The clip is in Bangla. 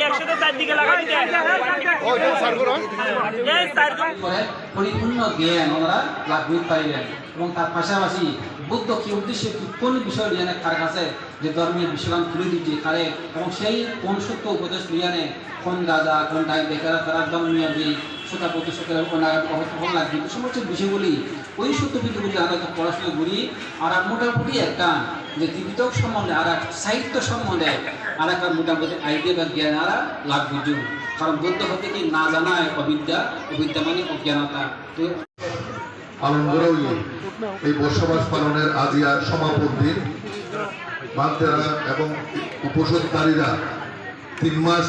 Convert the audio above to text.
একসাথে চারদিকে লাগাই পরিপূর্ণ জ্ঞান ওনারা লাভ করতে পারিলেন এবং তার পাশাপাশি বুদ্ধ কি উদ্দেশ্যে কোন বিষয় লিয়ানে কার কাছে যে ধর্মীয় বিষয়গান তুলে দিচ্ছে কারে এবং সেই কোন সত্য উপদেশ লিয়ানে কোন দাদা কোন টাইম বেকার তারা ধর্মীয় যে শ্রোতা প্রতিষ্ঠাকের হল লাগবে এই সমস্ত বিষয়গুলি ওই সত্য বিদ্যুগুলি আমরা পড়াশোনা করি আর আর মোটামুটি একটা যে ত্রিপিটক সম্বন্ধে, আর এক সাহিত্য সম্বন্ধে আর একটা মোটামুটি আইডিয়া বা জ্ঞান আর লাভ বুঝুন। কারণ বুদ্ধ হতে কি না জানায় অবিদ্যা অবিদ্যা মানে অজ্ঞানতা। তো এই বসবাস পালনের আজিয়া সমাপন্থীর বাগদারা এবং উপসদকারীরা তিন মাস